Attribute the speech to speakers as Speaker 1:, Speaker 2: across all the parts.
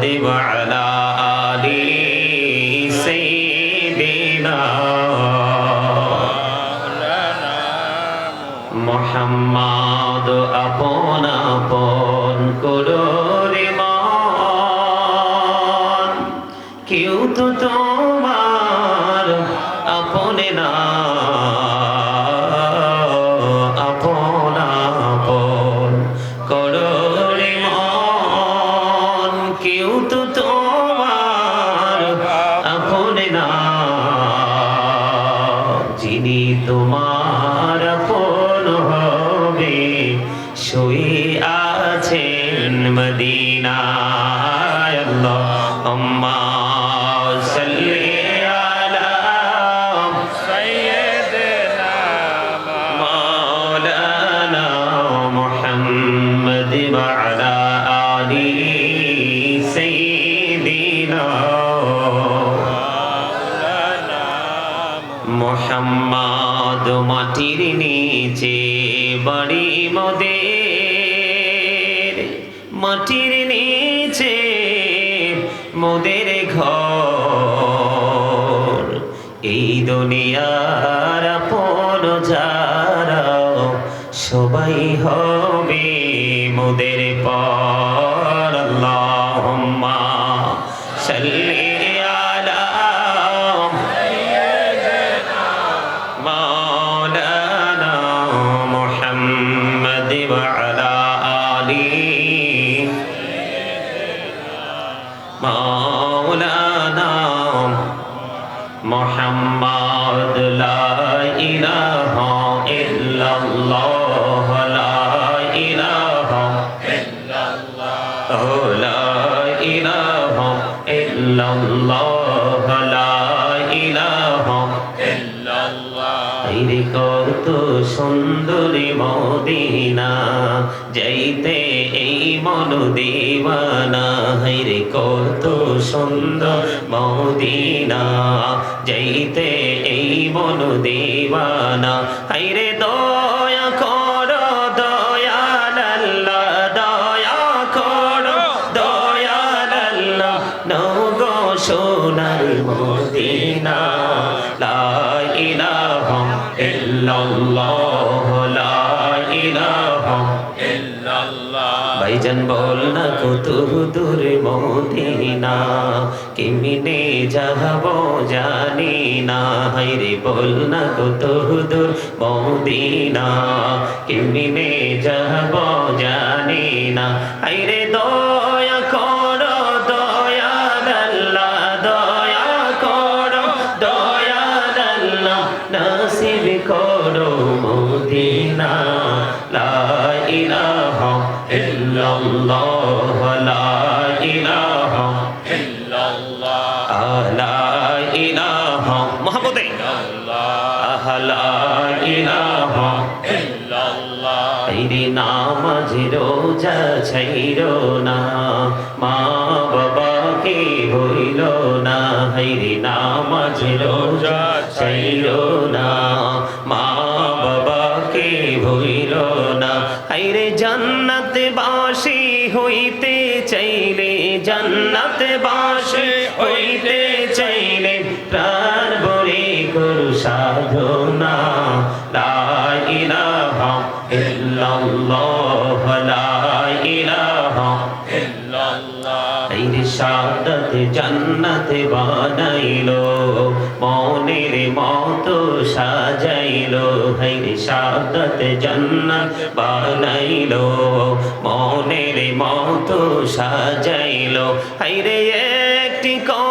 Speaker 1: محمد وعلى آل سيدنا মোহাম্মদ আপন আপন করোরে মন কেউ তো তোমার আপনে না যিনি তোমার মোহাম্মদ মাটির নিচে বাড়ি মোদের, মাটির নিচে মোদের ঘর। এই দুনিয়ার আপন যারা সবাই হবে মোদের পর আল্লাহুম্মা محمد وعلى آله مولانا محمد لا إله إلا الله لا إله إلا الله لا إله إلا الله لا إله إلا الله কত সুন্দরী মদিনা, যাইতে এই মন দিওয়ানা। হাইরে কত সুন্দর মদিনা, যাইতে এই মন দিওয়ানা। হাইরে দয়া করো দয়াল আল্লাহ দয়া করো দয়াল আল্লাহ নগো সোনার মদিনা, লা ইলাহা ভাইজান, বল না কত দূর মদিনা কেমিনে যাব জানি না। হাইরে বল না কত দূর মদিনা কেমিনে যাব জানি না। হাইরে দয়া করো দয়াল আল্লাহ, দয়া করো দয়াল আল্লাহ। নসিব করো মদিনা লা ইলাহা ইল্লাল্লাহ লা ইলাহা লা ইলাহা মোহাম্মদে। লা ইলাহা তেরি নামাজ রোজা ছাইরো না মা বাবাকে হইল না। হাইরে নামাজ রোজা ছাইরো না। মা বাবাকে হইল না। হাইরে জান্নাত বাসি হইতে চাইলে জান্নাত বাসি হইতে চাইলে প্রাণ বরে করু সাধনা। লা ইলাহা ইল্লাল্লাহ, লা ইলাহা সাদত জন্নতে বানাইলো, মনের মতো সাজাইলো, হাইরে সাদতে জান্নাত বানাইলো, মনের মতো সাজাইলো। হাইরে একটি কদম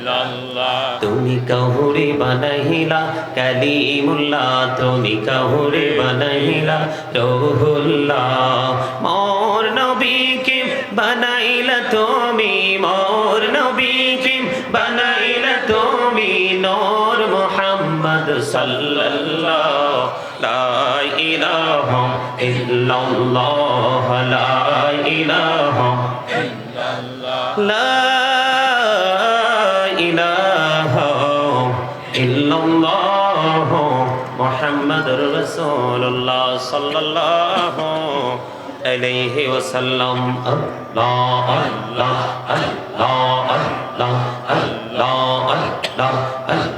Speaker 1: তুমি কাহুরে বানাহিলা কালিমুল্লাহ তুমি কহুরে বানাহিলা রহুল্লাহ। মোর নবী নবীকে বানাইলা তুমি, মোর নবী নবীকে বানাইলা তুমি, নূর মুহাম্মদ সাল্লাল্লাহ। লা ইলাহা ইল্লাল্লাহ, লা ইলাহা ইল্লাল্লাহ। লা রসুল্লাহ সাল্লাহ আলাইহি ওয়াসাল্লাম আল্লাহ আল্লাহ আল্লাহ আল্লাহ আল্লাহ আল্লাহ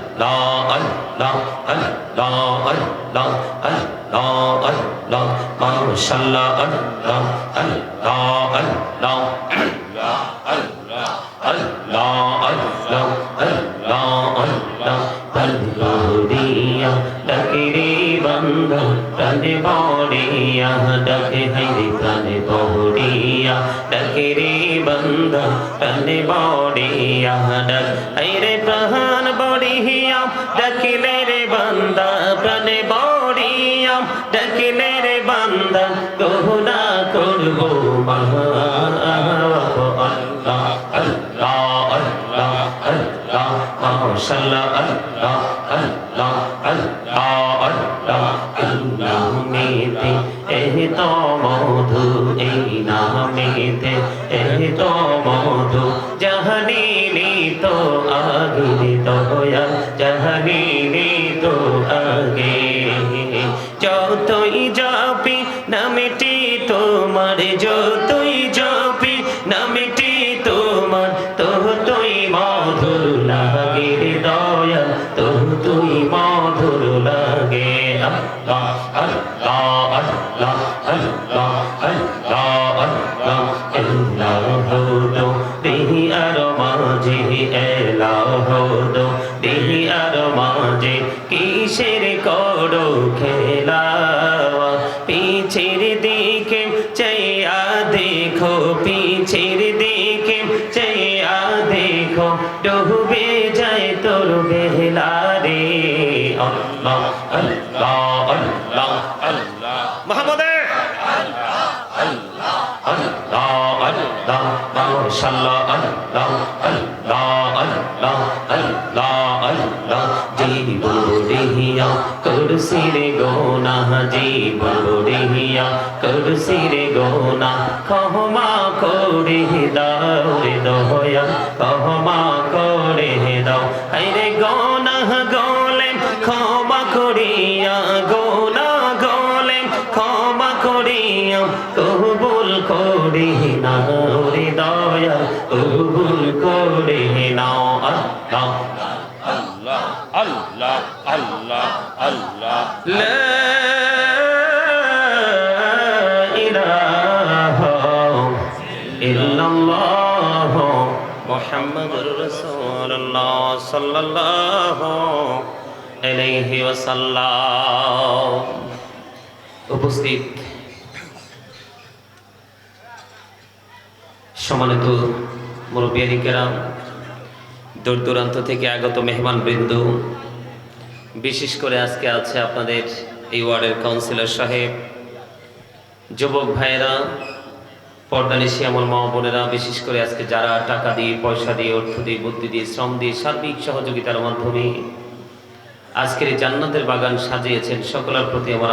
Speaker 1: আল্লাহ আল্লাহ আল্লাহ আল্লাহ আল্লাহ আল্লাহ মাশাআল্লাহ আল্লাহ আল্লাহ আল্লাহ আল্লাহ আল্লাহ বড়িয়া ডাক রে প্রাণ বড়িয়া, ডাকিলে রে বান্দা, প্রাণ বড়িয়া, ডাকিলে রে বান্দা কহুনা করব আল্লাহ আল্লাহ। মাশাআল্লাহ আল্লাহ আল্লাহ আল্লাহ আল্লাহ আল্লাহ মেতে এহ তো মধু এই নামেতে জাহানি কিসের করো খেলা পিছের দিকে চাইয়া দেখো পিছের দিকে চাইয়া দেখো ডুবে যায় তোর বেহলা রে আল্লাহ আল্লাহ আল্লাহ মোহাম্মদে আল্লাহ আল্লাহ মাশাআল্লাহ আল্লাহ আল্লাহ আল্লাহ আল্লাহ আল্লাহ জীবন দেহিয়া কুরসি রে গোনা জীবন দেহিয়া কুরসি রে গোনা ক্ষমা করে দাও রে দয়া ক্ষমা করে দাও আরে গোনা গোলে ক্ষমা করিয়া গোনা গোলে ক্ষমা করিয়া কবুল করে নাও আল্লাহ
Speaker 2: আল্লাহ আল্লাহ আল্লাহ
Speaker 1: উপস্থিত সম্মানিত মুরব্বিয়ানি কেরাম দূর দূরান্ত থেকে আগত মেহমান বৃন্দ বিশেষ করে আজকে আছে আপনাদের এই ওয়ার্ডের কাউন্সিলর সাহেব, যুবক ভাইয়েরা পর্দানিশি আমার মা বোনেরা, বিশেষ করে আজকে যারা টাকা দিয়ে, পয়সা দিয়ে, অর্থ দিয়ে, বুদ্ধি দিয়ে, শ্রম দিয়ে, সার্বিক সহযোগিতার মাধ্যমে আজকের এই জান্নাতের বাগান সাজিয়েছেন, সকলের প্রতি আমার